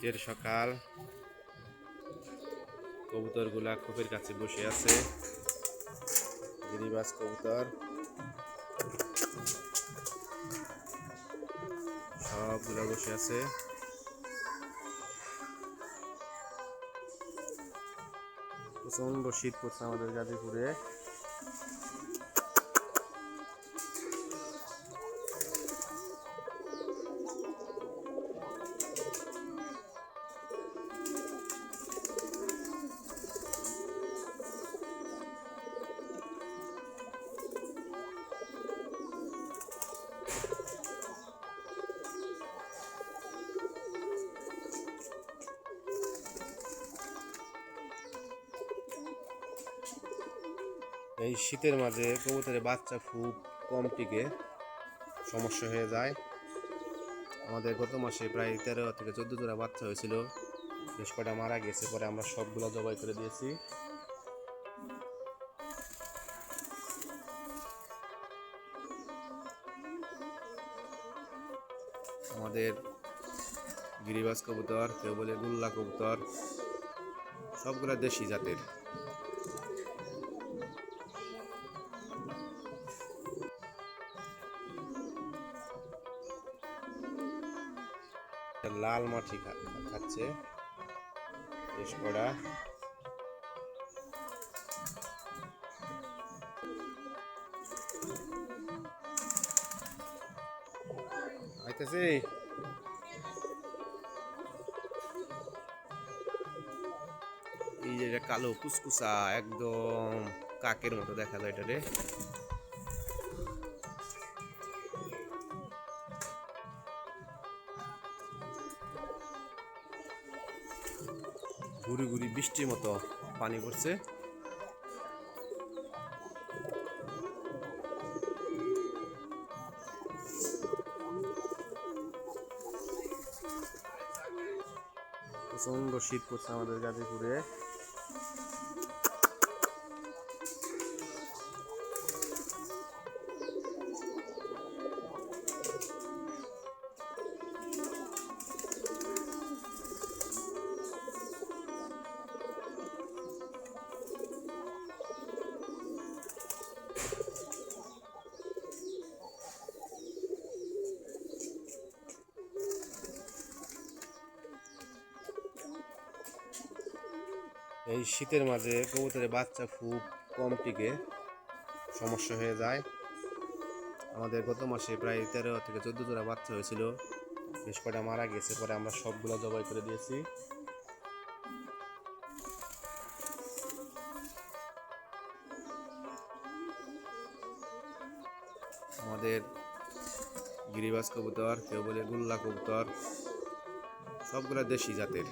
শীতের সকাল। কবুতরগুলা খোপের কাছে বসে আছে। গিরিবাস কবুতর। সবগুলা বসে আছে। প্রচণ্ড শীত পড়ছে আমাদের গাজীপুরে। এই শীতের মাঝে কবুতরের বাচ্চা খুব কম টিকে, সমস্যা হয়ে যায়। আমাদের গত মাসে প্রায় তেরো থেকে চোদ্দ জোড়া বাচ্চা হয়েছিল। বেশ কটা মারা গেছে, পরে আমরা সবগুলো জবাই করে দিয়েছি। আমাদের গিরিবাজ কবুতর, কেউ বলে গুল্লা কবুতর, সবগুলো দেশি জাতের। লাল মাছি খাচ্ছে। বেশ আইতেছে। এই যে কালো কুসকুসা, একদম কাকের মতো দেখা যায় এটা রে। ঘুরি ঘুরি বৃষ্টির মতো পানি পড়ছে। প্রচণ্ড শীত পড়ছে আমাদের গাজীপুরে। এই শীতের মাঝে কবুতরের বাচ্চা খুব কম টিকে, সমস্যা হয়ে যায়। আমাদের গত মাসে প্রায় তেরো থেকে চোদ্দ জোড়া বাচ্চা হয়েছিল। বেশ কটা মারা গেছে, পরে আমরা সবগুলো জবাই করে দিয়েছি। আমাদের গিরিবাজ কবুতর, কেউ বলে গুল্লা কবুতর, সবগুলা দেশি জাতের।